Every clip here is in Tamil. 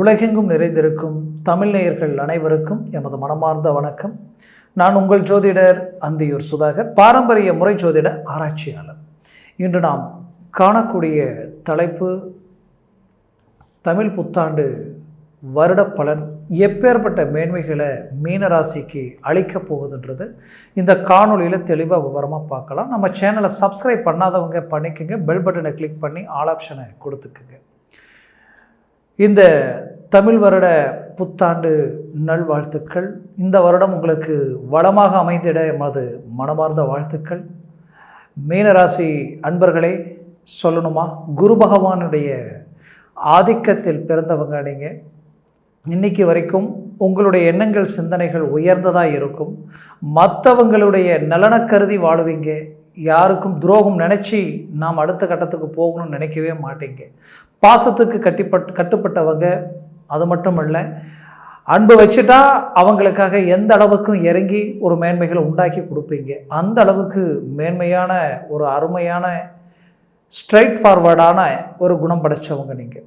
உலகெங்கும் நிறைந்திருக்கும் தமிழ் நேயர்கள் அனைவருக்கும் எமது மனமார்ந்த வணக்கம். நான் உங்கள் ஜோதிடர் அந்தியூர் சுதாகர் பாரம்பரிய முறை ஜோதிட ஆராய்ச்சியாளர். இன்று நாம் காணக்கூடிய தலைப்பு தமிழ் புத்தாண்டு வருட பலன் எப்பேற்பட்ட மேன்மைகளை மீனராசிக்கு அளிக்கப் போகுதுன்றது இந்த காணொலியில் தெளிவாக விவரமாக பார்க்கலாம். நம்ம சேனலை சப்ஸ்கிரைப் பண்ணாதவங்க பண்ணிக்கோங்க. பெல் பட்டனை கிளிக் பண்ணி ஆல் ஆப்ஷனை கொடுத்துக்குங்க. இந்த தமிழ் வருட புத்தாண்டு நல்வாழ்த்துக்கள். இந்த வருடம் உங்களுக்கு வளமாக அமைந்திட எமது மனமார்ந்த வாழ்த்துக்கள். மீனராசி அன்பர்களே சொல்லணுமா? குரு பகவானுடைய ஆதிக்கத்தில் பிறந்தவங்க நீங்கள் இன்னைக்கு வரைக்கும் உங்களுடைய எண்ணங்கள் சிந்தனைகள் உயர்ந்ததாக இருக்கும். மற்றவங்களுடைய நலனை கருதி வாழுவீங்க. யாருக்கும் துரோகம் நினச்சி நாம் அடுத்த கட்டத்துக்கு போகணும்னு நினைக்கவே மாட்டீங்க. பாசத்துக்கு கட்டிப்பட் கட்டுப்பட்டவங்க அது மட்டும் இல்லை அன்பு வச்சுட்டா அவங்களுக்காக எந்த அளவுக்கும் இறங்கி ஒரு மேன்மைகளை உண்டாக்கி கொடுப்பீங்க. அந்த அளவுக்கு மேன்மையான ஒரு அருமையான ஸ்ட்ரைட் ஃபார்வர்டான ஒரு குணம் படைச்சவங்க நீங்கள்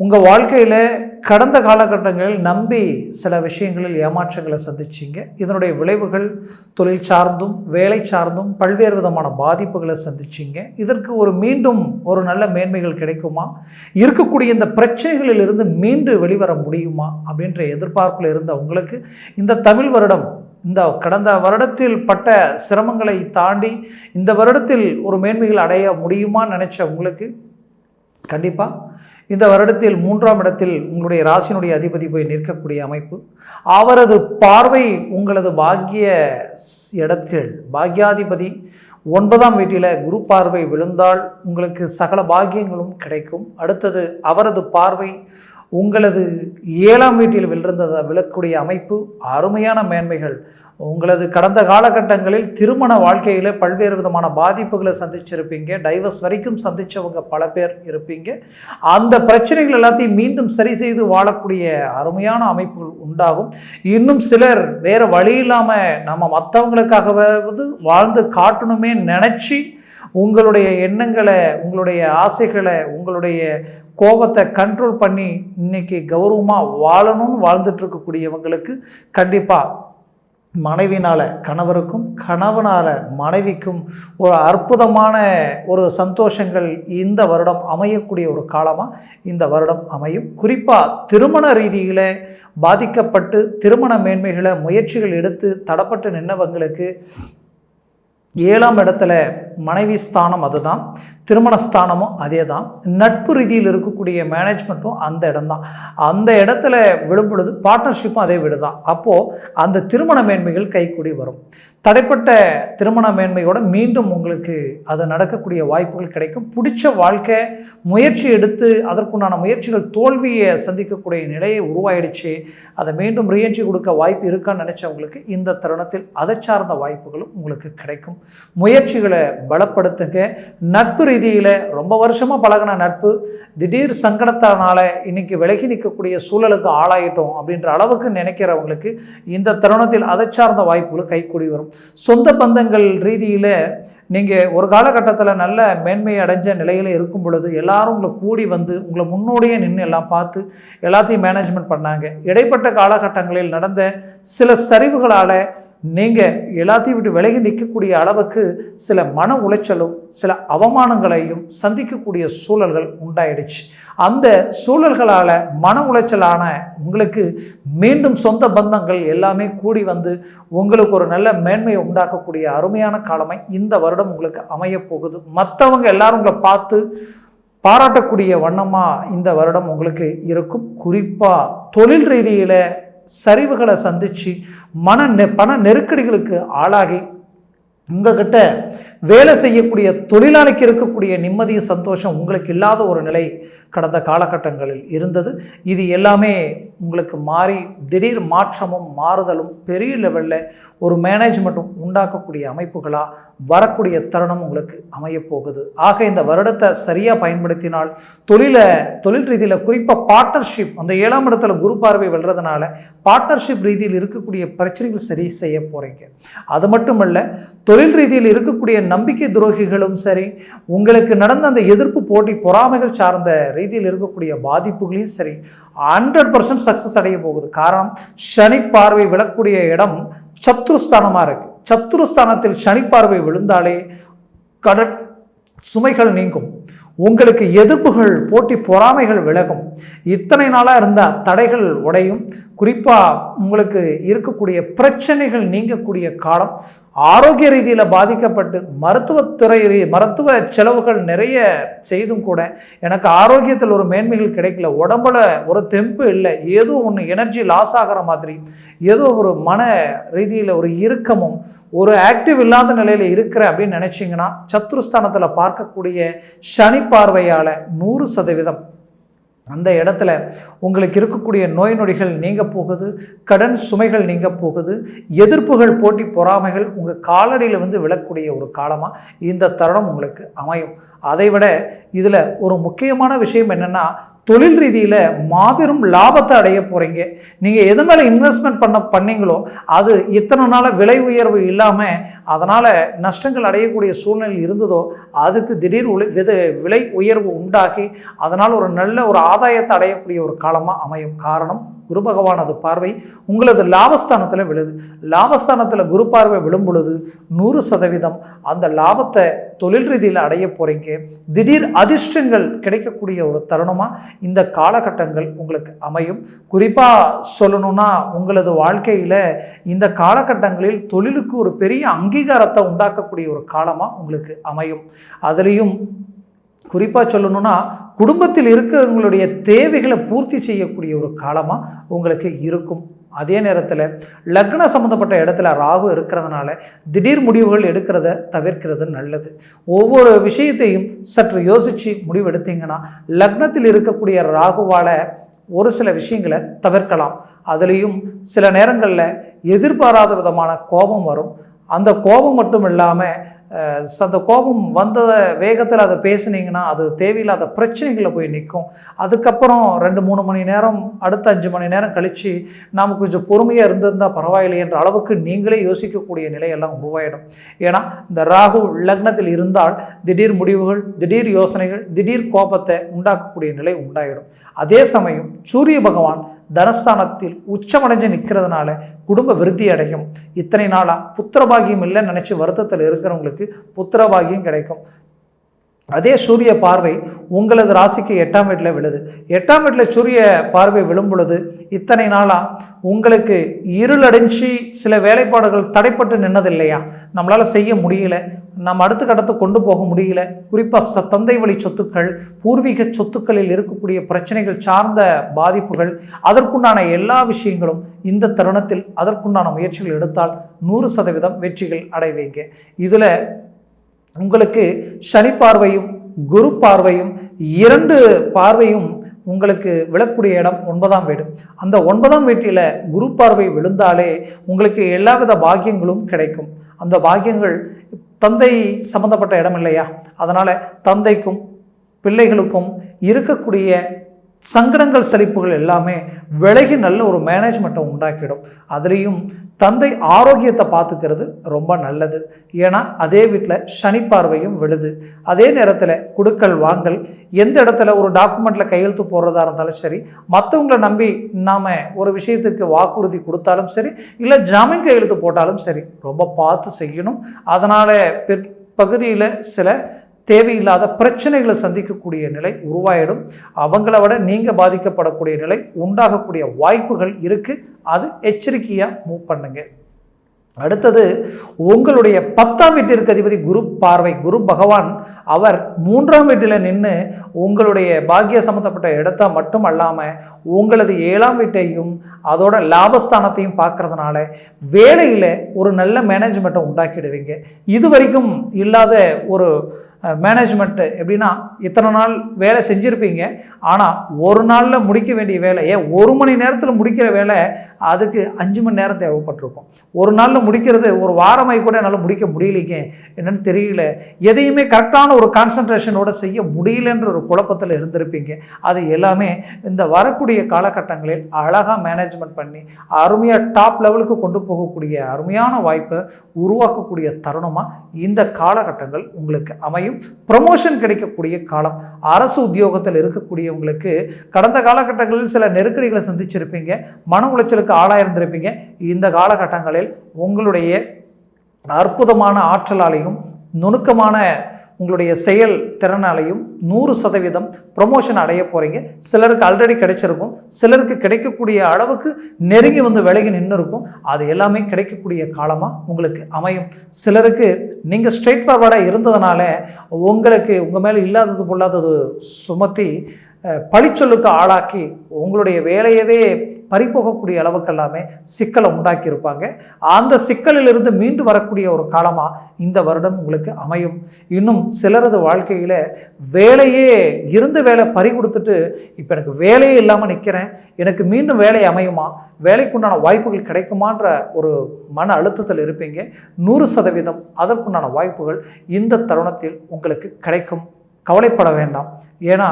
உங்கள் வாழ்க்கையில் கடந்த காலகட்டங்களில் நம்பி சில விஷயங்களில் ஏமாற்றங்களை சந்திச்சிங்க. இதனுடைய விளைவுகள் தொழில் சார்ந்தும் வேலை சார்ந்தும் பல்வேறு விதமான பாதிப்புகளை சந்திச்சிங்க. இதற்கு ஒரு மீண்டும் ஒரு நல்ல மேன்மைகள் கிடைக்குமா? இருக்கக்கூடிய இந்த பிரச்சனைகளிலிருந்து மீண்டு வெளிவர முடியுமா? அப்படின்ற எதிர்பார்ப்பில் இருந்த உங்களுக்கு இந்த தமிழ் வருடம் இந்த கடந்த வருடத்தில் பட்ட சிரமங்களை தாண்டி இந்த வருடத்தில் ஒரு மேன்மைகள் அடைய முடியுமான்னு நினச்ச உங்களுக்கு கண்டிப்பாக இந்த வருடத்தில் மூன்றாம் இடத்தில் உங்களுடைய ராசினுடைய அதிபதி போய் நிற்கக்கூடிய அமைப்பு. அவரது பார்வை உங்களது பாக்கிய இடத்தில் பாக்யாதிபதி ஒன்பதாம் வீட்டில் குரு பார்வை விழுந்தால் உங்களுக்கு சகல பாக்கியங்களும் கிடைக்கும். அடுத்தது அவரது பார்வை உங்களது ஏழாம் வீட்டில் விழுந்ததை விழக்கூடிய அமைப்பு அருமையான மேன்மைகள். உங்களது கடந்த காலகட்டங்களில் திருமண வாழ்க்கையில் பல்வேறு விதமான பாதிப்புகளை சந்திச்சிருப்பீங்க. டைவர்ஸ் வரைக்கும் சந்தித்தவங்க பல பேர் இருப்பீங்க. அந்த பிரச்சனைகள் எல்லாத்தையும் மீண்டும் சரி செய்து வாழக்கூடிய அருமையான அமைப்புகள் உண்டாகும். இன்னும் சிலர் வேறு வழி இல்லாமல் நம்ம மற்றவங்களுக்காகவாவது வாழ்ந்து காட்டணுமே நினச்சி உங்களுடைய எண்ணங்களை உங்களுடைய ஆசைகளை உங்களுடைய கோபத்தை கண்ட்ரோல் பண்ணி இன்னைக்கு கௌரவமாக வாழணும்னு வாழ்ந்துட்டு இருக்கக்கூடியவங்களுக்கு கண்டிப்பாக மனைவினால் கணவருக்கும் கணவனால் மனைவிக்கும் ஒரு அற்புதமான ஒரு சந்தோஷங்கள் இந்த வருடம் அமையக்கூடிய ஒரு காலமாக இந்த வருடம் அமையும். குறிப்பாக திருமண ரீதியில் பாதிக்கப்பட்டு திருமண மேன்மைகளை முயற்சிகள் எடுத்து தடப்பட்டு நின்றவங்களுக்கு ஏழாம் இடத்துல மனைவி ஸ்தானம் அதுதான். திருமண ஸ்தானமும் அதே தான் நட்பு ரீதியில் இருக்கக்கூடிய மேனேஜ்மெண்ட்டும் அந்த இடம்தான். அந்த இடத்துல விழும்பொழுது பார்ட்னர்ஷிப்பும் அதே வீடு தான் அப்போது அந்த திருமண மேன்மைகள் கைக்கூடி வரும். தடைப்பட்ட திருமண மேன்மையோட மீண்டும் உங்களுக்கு அது நடக்கக்கூடிய வாய்ப்புகள் கிடைக்கும். பிடிச்ச வாழ்க்கை முயற்சி எடுத்து அதற்குண்டான முயற்சிகள் தோல்வியை சந்திக்கக்கூடிய நிலையை உருவாயிடுச்சு. அதை மீண்டும் ரீஎன்ட்ரி கொடுக்க வாய்ப்பு இருக்கான்னு நினச்சவங்களுக்கு இந்த தருணத்தில் அதை சார்ந்த வாய்ப்புகளும் உங்களுக்கு கிடைக்கும். முயற்சிகளை பலப்படுத்துங்க. நட்பு ரீதியில் ரொம்ப வருஷமாக பழகின நட்பு திடீர் சங்கடத்தினால இன்னைக்கு விலகி நிற்கக்கூடிய சூழலுக்கு ஆளாயிட்டோம் அப்படின்ற அளவுக்கு நினைக்கிறவங்களுக்கு இந்த தருணத்தில் அதை சார்ந்த வாய்ப்புகள் கைக்கூடி வரும். சொந்த பந்தங்கள் ரீதியில் நீங்கள் ஒரு காலகட்டத்தில் நல்ல மேன்மை அடைஞ்ச நிலையில் இருக்கும் பொழுது எல்லாரும் உங்களை கூடி வந்து உங்களை முன்னோடியே நின்று எல்லாம் பார்த்து எல்லாத்தையும் மேனேஜ்மெண்ட் பண்ணாங்க. இடைப்பட்ட காலகட்டங்களில் நடந்த சில சரிவுகளால் நீங்கள் எல்லாத்தையும் விட்டு விலகி நிற்கக்கூடிய அளவுக்கு சில மன உளைச்சலும் சில அவமானங்களையும் சந்திக்கக்கூடிய சூழல்கள் உண்டாயிடுச்சு. அந்த சூழல்களால் மன உளைச்சலான உங்களுக்கு மீண்டும் சொந்த பந்தங்கள் எல்லாமே கூடி வந்து உங்களுக்கு ஒரு நல்ல மேன்மையை உண்டாக்கக்கூடிய அருமையான காலமை இந்த வருடம் உங்களுக்கு அமையப்போகுது மற்றவங்க எல்லாரும் உங்களை பார்த்து பாராட்டக்கூடிய வண்ணமாக இந்த வருடம் உங்களுக்கு இருக்கும். குறிப்பாக தொழில் ரீதியில் சரிவுகளை சந்தித்து மன நெ பண நெருக்கடிகளுக்கு ஆளாகி உங்ககிட்ட வேலை செய்யக்கூடிய தொழிலாளிக்கு இருக்கக்கூடிய நிம்மதியும் சந்தோஷம் உங்களுக்கு இல்லாத ஒரு நிலை கடந்த காலகட்டங்களில் இருந்தது. இது எல்லாமே உங்களுக்கு மாறி திடீர் மாற்றமும் மாறுதலும் பெரிய லெவலில் ஒரு மேனேஜ்மெண்ட்டும் உண்டாக்கக்கூடிய அமைப்புகளாக வரக்கூடிய தருணம் உங்களுக்கு அமையப்போகுது ஆக இந்த வருடத்தை சரியாக பயன்படுத்தினால் தொழிலை தொழில் ரீதியில் குறிப்பாக பார்ட்னர்ஷிப் அந்த ஏழாம் இடத்துல குரு பார்வை வெல்றதுனால பார்ட்னர்ஷிப் ரீதியில் இருக்கக்கூடிய பிரச்சனைகள் சரி செய்ய போகிறீங்க அது மட்டுமல்ல தொழில் ரீதியில் இருக்கக்கூடிய நம்பிக்கை துரோகிகளும் சரி உங்களுக்கு நடந்த அந்த எதிர்ப்பு போட்டி பொறாமைகள் சார்ந்த ரீதியில் இருக்கக்கூடிய பாதிப்புகளையும் சரி ஹண்ட்ரட் பர்சன்ட் சக்ஸஸ் அடைய போகுது. காரணம் சனி பார்வை விழக்கூடிய இடம் சத்ருஸ்தானமாக இருக்கு. சத்ருஸ்தானத்தில் சனி பார்வை விழுந்தாலே கடற் சுமைகள் நீங்கும். உங்களுக்கு எதிர்ப்புகள் போட்டி பொறாமைகள் விலகும். இத்தனை நாளாக இருந்த தடைகள் உடையும். குறிப்பாக உங்களுக்கு இருக்கக்கூடிய பிரச்சனைகள் நீங்கக்கூடிய காலம் ஆரோக்கிய ரீதியில் பாதிக்கப்பட்டு மருத்துவத்துறை ரீ- மருத்துவ செலவுகள் நிறைய செய்தும் கூட எனக்கு ஆரோக்கியத்தில் ஒரு மேன்மைகள் கிடைக்கல. உடம்புல ஒரு தெம்பு இல்லை. ஏதோ ஒன்று எனர்ஜி லாஸ் ஆகிற மாதிரி ஏதோ ஒரு மன ரீதியில் ஒரு இறுக்கமும் ஒரு ஆக்டிவ் இல்லாத நிலையில் இருக்கிற அப்படின்னு நினச்சிங்கன்னா சத்ருஸ்தானத்தில் பார்க்கக்கூடிய சனி பார்வையால் நூறு சதவீதம். அந்த இடத்துல உங்களுக்கு இருக்கக்கூடிய நோய் நொடிகள் நீங்க போகுது கடன் சுமைகள் நீங்க போகுது எதிர்ப்புகள் போட்டி பொறாமைகள் உங்கள் காலடியில் வந்து விழக்கூடிய ஒரு காலமாக இந்த தருணம் உங்களுக்கு அமையும். அதை விட இதில் ஒரு முக்கியமான விஷயம் என்னென்னா தொழில் ரீதியில் மாபெரும் லாபத்தை அடைய போகிறீங்க நீங்கள் எது மேலே இன்வெஸ்ட்மெண்ட் பண்ண பண்ணீங்களோ அது இத்தனை நாளாக விலை உயர்வு இல்லாமல் அதனால் நஷ்டங்கள் அடையக்கூடிய சூழ்நிலை இருந்ததோ அதுக்கு திடீர் உளி வித விலை உயர்வு உண்டாகி அதனால் ஒரு நல்ல ஒரு ஆதாயத்தை அடையக்கூடிய ஒரு காலமாக அமையும். காரணம் குரு பகவானது பார்வை உங்களது லாபஸ்தானத்தில் விழுது. லாபஸ்தானத்தில் குரு பார்வை விழும் பொழுது நூறு சதவீதம் அந்த லாபத்தை தொழில் ரீதியில் அடைய போகிறீங்க திடீர் அதிர்ஷ்டங்கள் கிடைக்கக்கூடிய ஒரு தருணமாக இந்த காலகட்டங்கள் உங்களுக்கு அமையும். குறிப்பாக சொல்லணும்னா உங்களது வாழ்க்கையில் இந்த காலகட்டங்களில் தொழிலுக்கு ஒரு பெரிய அங்கீகாரத்தை உண்டாக்கக்கூடிய ஒரு காலமாக உங்களுக்கு அமையும். அதுலேயும் குறிப்பாக சொல்லணும்னா குடும்பத்தில் இருக்கிறவங்களுடைய தேவைகளை பூர்த்தி செய்யக்கூடிய ஒரு காலமாக உங்களுக்கு இருக்கும். அதே நேரத்தில் லக்ன சம்மந்தப்பட்ட இடத்துல ராகு இருக்கிறதுனால திடீர் முடிவுகள் எடுக்கிறத தவிர்க்கிறது நல்லது. ஒவ்வொரு விஷயத்தையும் சற்று யோசித்து முடிவு எடுத்தீங்கன்னா லக்னத்தில் இருக்கக்கூடிய ராகுவால் ஒரு சில விஷயங்களை தவிர்க்கலாம். அதுலேயும் சில நேரங்களில் எதிர்பாராத விதமான கோபம் வரும். அந்த கோபம் மட்டும் இல்லாமல் அந்த கோபம் வந்த வேகத்தில் அதை பேசுனீங்கன்னா அது தேவையில்லாத பிரச்சனைகளில் போய் நிற்கும் அதுக்கப்புறம் ரெண்டு மூணு மணி நேரம் அடுத்த அஞ்சு மணி நேரம் கழித்து நாம் கொஞ்சம் பொறுமையாக இருந்திருந்தால் பரவாயில்லை என்ற அளவுக்கு நீங்களே யோசிக்கக்கூடிய நிலையெல்லாம் உருவாயிடும். ஏன்னா இந்த ராகு லக்னத்தில் இருந்தால் திடீர் முடிவுகள் திடீர் யோசனைகள் திடீர் கோபத்தை உண்டாக்கக்கூடிய நிலை உண்டாயிடும். அதே சமயம் சூரிய பகவான் தனஸ்தானத்தில் உச்சமடைஞ்சு நிற்கிறதுனால குடும்ப விருத்தி அடையும். இத்தனை நாளாக புத்திரபாகியம் இல்லைன்னு நினச்சி வருத்தத்தில் இருக்கிறவங்களுக்கு புத்திரபாகியம் கிடைக்கும். அதே சூரிய பார்வை உங்களது ராசிக்கு எட்டாம் வீட்டில் விழுது. எட்டாம் வீட்டில் சூரிய பார்வை விழும் பொழுது இத்தனை நாளாக உங்களுக்கு இருளடைஞ்சு சில வேலைப்பாடுகள் தடைப்பட்டு நின்னது இல்லையா நம்மளால் செய்ய முடியல. நம்ம அடுத்த கட்டத்தை கொண்டு போக முடியல. குறிப்பாக ச தந்தை வழி சொத்துக்கள் பூர்வீக சொத்துக்களில் இருக்கக்கூடிய பிரச்சனைகள் சார்ந்த பாதிப்புகள் அதற்குண்டான எல்லா விஷயங்களும் இந்த தருணத்தில் அதற்குண்டான முயற்சிகள் எடுத்தால் நூறு சதவீதம் வெற்றிகள் அடைவீங்க. இதில் உங்களுக்கு சனி பார்வையும் குரு பார்வையும் இரண்டு பார்வையும் உங்களுக்கு விழக்கூடிய இடம் ஒன்பதாம் வீடு. அந்த ஒன்பதாம் வீட்டில் குரு பார்வை விழுந்தாலே உங்களுக்கு எல்லாவித பாக்கியங்களும் கிடைக்கும். அந்த பாக்கியங்கள் தந்தை சம்பந்தப்பட்ட இடம் இல்லையா அதனால் தந்தைக்கும் பிள்ளைகளுக்கும் இருக்கக்கூடிய சங்கடங்கள் சலிப்புகள் எல்லாமே விலகி நல்ல ஒரு மேனேஜ்மெண்ட்டை உண்டாக்கிடும். அதுலேயும் தந்தை ஆரோக்கியத்தை பார்த்துக்கிறது ரொம்ப நல்லது. ஏன்னா அதே வீட்டில் சனி பார்வையும் விழுது. அதே நேரத்தில் குடுக்கல் வாங்கல் எந்த இடத்துல ஒரு டாக்குமெண்ட்டில் கையெழுத்து போடுறதா இருந்தாலும் சரி மற்றவங்களை நம்பி நாம் ஒரு விஷயத்துக்கு வாக்குறுதி கொடுத்தாலும் சரி இல்லை ஜாமீன் கையெழுத்து போட்டாலும் சரி ரொம்ப பார்த்து செய்யணும். அதனால் பிற்பகுதியில் சில தேவையில்லாத பிரச்சனைகளை சந்திக்கக்கூடிய நிலை உருவாயிடும். அவங்கள விட நீங்கள் பாதிக்கப்படக்கூடிய நிலை உண்டாகக்கூடிய வாய்ப்புகள் இருக்குது அது எச்சரிக்கையாக மூவ் பண்ணுங்க. அடுத்தது உங்களுடைய பத்தாம் வீட்டிற்கு அதிபதி குரு பார்வை. குரு பகவான் அவர் மூன்றாம் வீட்டில் நின்று உங்களுடைய பாக்கிய சம்மந்தப்பட்ட இடத்த மட்டும் அல்லாமல் உங்களது ஏழாம் வீட்டையும் அதோட லாபஸ்தானத்தையும் பார்க்கறதுனால வேலையில் ஒரு நல்ல மேனேஜ்மெண்ட்டை உண்டாக்கிடுவீங்க. இது வரைக்கும் இல்லாத ஒரு மேனேஜ்மெண்ட்டு எப்படின்னா இத்தனை நாள் வேலை செஞ்சுருப்பீங்க. ஆனால் ஒரு நாளில் முடிக்க வேண்டிய வேலை ஏன் ஒரு மணி நேரத்தில் முடிக்கிற வேலை அதுக்கு அஞ்சு மணி நேரம் தேவைப்பட்டிருக்கும். ஒரு நாளில் முடிக்கிறது ஒரு வாரமாய் கூட என்னால் முடிக்க முடியலைங்க. என்னென்னு தெரியல. எதையுமே கரெக்டான ஒரு கான்சன்ட்ரேஷனோட செய்ய முடியலன்ற ஒரு குழப்பத்தில் இருந்திருப்பீங்க. அது எல்லாமே இந்த வரக்கூடிய காலகட்டங்களில் அழகாக மேனேஜ்மெண்ட் பண்ணி அருமையாக டாப் லெவலுக்கு கொண்டு போகக்கூடிய அருமையான வாய்ப்பை உருவாக்கக்கூடிய தருணமாக இந்த காலகட்டங்கள் உங்களுக்கு அமையும். ப்ரமோஷன் கிடைக்கக்கூடிய காலம். அரசு உத்தியோகத்தில் இருக்கக்கூடியவங்களுக்கு கடந்த காலகட்டங்களில் சில நெருக்கடிகளை சந்திச்சிருப்பீங்க. மன உளைச்சலுக்கு ஆளாயிருந்திருப்பீங்க. இந்த காலகட்டங்களில் உங்களுடைய அற்புதமான ஆற்றலாலையும் நுணுக்கமான உங்களுடைய செயல் திறனாலையும் நூறு சதவீதம் ப்ரொமோஷன் அடைய போகிறீங்க சிலருக்கு ஆல்ரெடி கிடைச்சிருக்கும். சிலருக்கு கிடைக்கக்கூடிய அளவுக்கு நெருங்கி வந்து விலகி நின்று இருக்கும் அது எல்லாமே கிடைக்கக்கூடிய காலமாக உங்களுக்கு அமையும். சிலருக்கு நீங்கள் ஸ்ட்ரெயிட் ஃபார்வர்டாக இருந்ததுனால உங்களுக்கு உங்கள் மேலே இல்லாதது பொல்லாதது சுமத்தி பழிச்சொல்லுக்கு ஆளாக்கி உங்களுடைய வேலையவே பறிபோகக்கூடிய அளவுக்கு எல்லாமே சிக்கலை உண்டாக்கியிருப்பாங்க. அந்த சிக்கலிலிருந்து மீண்டு வரக்கூடிய ஒரு காலமாக இந்த வருடம் உங்களுக்கு அமையும். இன்னும் சிலரது வாழ்க்கையில் வேலையே இருந்த வேலை பறி கொடுத்துட்டு இப்போ எனக்கு வேலையே இல்லாமல் நிற்கிறேன் எனக்கு மீண்டும் வேலை அமையுமா வேலைக்குண்டான வாய்ப்புகள் கிடைக்குமான்ற ஒரு மன அழுத்தத்தில் இருப்பீங்க. நூறு சதவீதம் அதற்குண்டான வாய்ப்புகள் இந்த தருணத்தில் உங்களுக்கு கிடைக்கும். கவலைப்பட வேண்டாம். ஏன்னா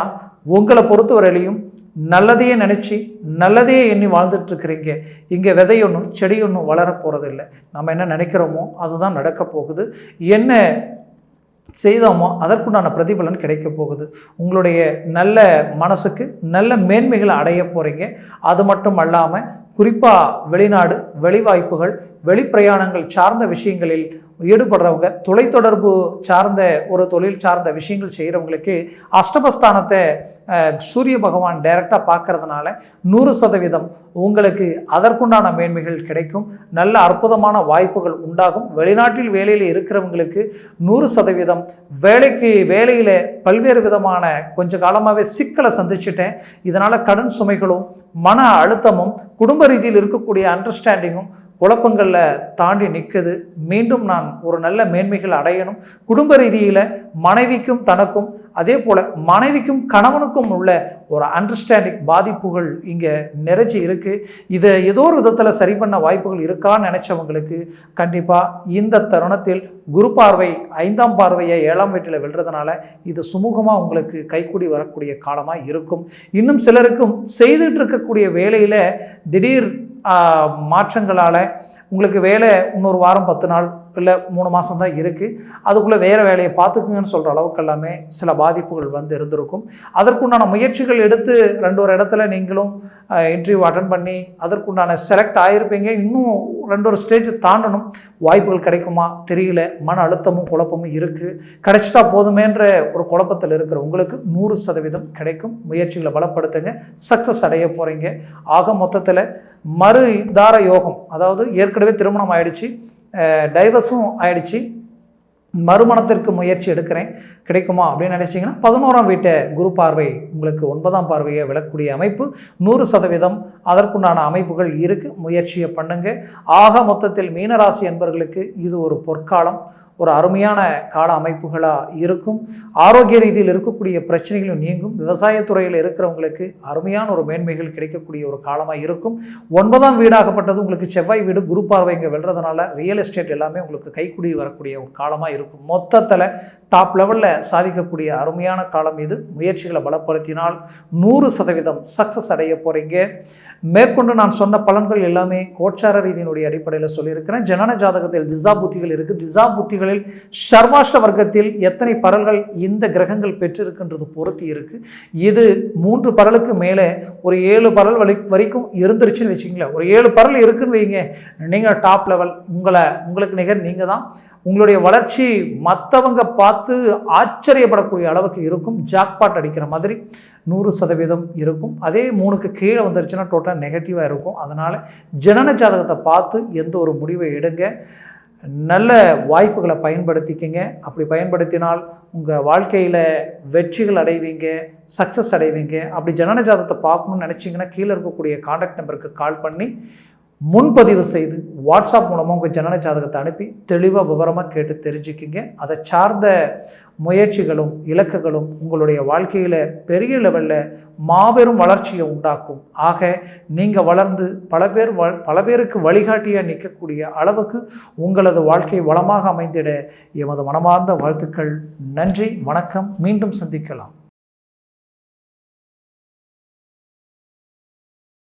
உங்களை பொறுத்தவரையிலையும் நல்லதையே நினச்சி நல்லதையே எண்ணி வாழ்ந்துட்டுருக்குறீங்க. இங்கே விதை ஒன்றும் செடி ஒன்றும் வளர போகிறதில்ல நம்ம என்ன நினைக்கிறோமோ அதுதான் நடக்க போகுது. என்ன செய்தோமோ அதற்குண்டான பிரதிபலன் கிடைக்க போகுது. உங்களுடைய நல்ல மனசுக்கு நல்ல மேன்மைகளை அடைய போகிறீங்க அது மட்டும் அல்லாமல் குறிப்பாக வெளிநாடு வெளிவாய்ப்புகள் வெளிப்பிரயாணங்கள் சார்ந்த விஷயங்களில் ஈடுபடுறவங்க தொலைத்தொடர்பு சார்ந்த ஒரு தொழில் சார்ந்த விஷயங்கள் செய்கிறவங்களுக்கு அஷ்டமஸ்தானத்தை சூரிய பகவான் டைரெக்டாக பார்க்கறதுனால நூறு சதவீதம் உங்களுக்கு அதற்குண்டான மேன்மைகள் கிடைக்கும். நல்ல அற்புதமான வாய்ப்புகள் உண்டாகும். வெளிநாட்டில் வேலையில் இருக்கிறவங்களுக்கு நூறு சதவீதம். வேலைக்கு வேலையில் பல்வேறு விதமான கொஞ்ச காலமாகவே சிக்கலை சந்திச்சிட்டேன். இதனால் கடன் சுமைகளும் மன அழுத்தமும் குடும்ப ரீதியில் இருக்கக்கூடிய அண்டர்ஸ்டாண்டிங்கும் குழப்பங்களில் தாண்டி நிற்குது மீண்டும் நான் ஒரு நல்ல மேன்மைகள் அடையணும். குடும்ப ரீதியில் மனைவிக்கும் தனக்கும் அதே போல் மனைவிக்கும் கணவனுக்கும் உள்ள ஒரு அண்டர்ஸ்டாண்டிங் பாதிப்புகள் இங்கே நிறைச்சி இருக்குது இதை ஏதோ ஒரு விதத்தில் சரி பண்ண வாய்ப்புகள் இருக்கான்னு நினச்சவங்களுக்கு கண்டிப்பாக இந்த தருணத்தில் குரு பார்வை ஐந்தாம் பார்வையை ஏழாம் வீட்டில் வெல்றதுனால இது சுமூகமாக உங்களுக்கு கைக்கூடி வரக்கூடிய காலமாக இருக்கும். இன்னும் சிலருக்கும் செய்துட்டு இருக்கக்கூடிய வேலையில் திடீர் மாற்றங்களால் உங்களுக்கு வேலை இன்னொரு வாரம் பத்து நாள் இல்லை மூணு மாதம் தான் இருக்குது அதுக்குள்ளே வேறு வேலையை பார்த்துக்குங்கன்னு சொல்கிற அளவுக்கு எல்லாமே சில பாதிப்புகள் வந்து இருந்திருக்கும். அதற்குண்டான முயற்சிகள் எடுத்து ரெண்டு ஒரு இடத்துல நீங்களும் இன்டர்வியூ அட்டன் பண்ணி அதற்குண்டான செலக்ட் ஆகிருப்பீங்க இன்னும் ரெண்டு ஒரு ஸ்டேஜ் தாண்டணும். வாய்ப்புகள் கிடைக்குமா? தெரியல. மன அழுத்தமும் குழப்பமும் இருக்குது கிடைச்சிட்டா போதுமேன்ற ஒரு குழப்பத்தில் இருக்கிற உங்களுக்கு நூறு சதவீதம் கிடைக்கும். முயற்சிகளை பலப்படுத்துங்க. சக்ஸஸ் அடைய போகிறீங்க ஆக மொத்தத்தில் மறு தார யோகம் அதாவது ஏற்கனவே திருமணம் ஆயிடுச்சு டைவர்ஸும் ஆயிடுச்சு மறுமணத்திற்கு முயற்சி எடுக்கிறேன் கிடைக்குமா அப்படின்னு நினச்சிங்கன்னா பதினோராம் வீட்டை குரு பார்வை உங்களுக்கு ஒன்பதாம் பார்வையை விளக்கக்கூடிய அமைப்பு. நூறு சதவீதம் அதற்குண்டான அமைப்புகள் இருக்குது முயற்சியை பண்ணுங்க. ஆக மொத்தத்தில் மீனராசி என்பவர்களுக்கு இது ஒரு பொற்காலம். ஒரு அருமையான கால அமைப்புகளாக இருக்கும். ஆரோக்கிய ரீதியில் இருக்கக்கூடிய பிரச்சனைகளும் நீங்கும். விவசாயத்துறையில் இருக்கிறவங்களுக்கு அருமையான ஒரு மேன்மைகள் கிடைக்கக்கூடிய ஒரு காலமாக இருக்கும். ஒன்பதாம் வீடாகப்பட்டது உங்களுக்கு செவ்வாய் வீடு குரு பார்வை இங்கே வெல்றதுனால ரியல் எஸ்டேட் எல்லாமே உங்களுக்கு கைக்குடி வரக்கூடிய ஒரு காலமாக இருக்கும். மொத்தத்தில் டாப் லெவலில் சாதிக்கக்கூடிய அருமையான காலம் இது. முயற்சிகளை பலப்படுத்தினால் நூறு சதவீதம் சக்ஸஸ் அடைய போகிறீங்க மேற்கொண்டு நான் சொன்ன பலன்கள் எல்லாமே கோச்சார ரீதியினுடைய அடிப்படையில் சொல்லியிருக்கிறேன். ஜனன ஜாதகத்தில் திசா புத்திகள் இருக்குது திசா புத்திகளில் சர்வாஷ்ட வர்க்கத்தில் எத்தனை பரல்கள் இந்த கிரகங்கள் பெற்றிருக்கின்றது பொருத்தி இருக்குது இது மூன்று பரலுக்கு மேலே ஒரு ஏழு பரல் வரை வரைக்கும் இருந்துருச்சுன்னு வச்சுங்களேன் ஒரு ஏழு பரல் இருக்குன்னு வைங்க. நீங்கள் டாப் லெவல் உங்களை உங்களுக்கு நிகர் நீங்கள் தான் உங்களுடைய வளர்ச்சி மற்றவங்க பார்த்து ஆச்சரியப்படக்கூடிய அளவுக்கு இருக்கும். ஜாக்பாட் அடிக்கிற மாதிரி நூறு சதவீதம் இருக்கும். அதே மூணுக்கு கீழே வந்துருச்சுன்னா டோட்டலாக நெகட்டிவாக இருக்கும். அதனால் ஜனன ஜாதகத்தை பார்த்து எந்த ஒரு முடிவை எடுங்க. நல்ல வாய்ப்புகளை பயன்படுத்திக்கங்க. அப்படி பயன்படுத்தினால் உங்கள் வாழ்க்கையில் வெற்றிகள் அடைவீங்க சக்ஸஸ் அடைவீங்க. அப்படி ஜனன ஜாதகத்தை பார்க்கணும்னு நினச்சிங்கன்னா கீழே இருக்கக்கூடிய காண்டாக்ட் நம்பருக்கு கால் பண்ணி முன்பதிவு செய்து வாட்ஸ்அப் மூலமாக உங்கள் ஜனன ஜாதகத்தை அனுப்பி தெளிவாக விவரமாக கேட்டு தெரிஞ்சுக்கிங்க. அதை சார்ந்த முயற்சிகளும் இலக்குகளும் உங்களுடைய வாழ்க்கையில் பெரிய லெவலில் மாபெரும் வளர்ச்சியை உண்டாக்கும். ஆக நீங்கள் வளர்ந்து பல பேர் வ பல பேருக்கு வழிகாட்டியாக நிற்கக்கூடிய அளவுக்கு உங்களது வாழ்க்கை வளமாக அமைந்திட எமது மனமார்ந்த வாழ்த்துக்கள். நன்றி வணக்கம். மீண்டும் சந்திக்கலாம்.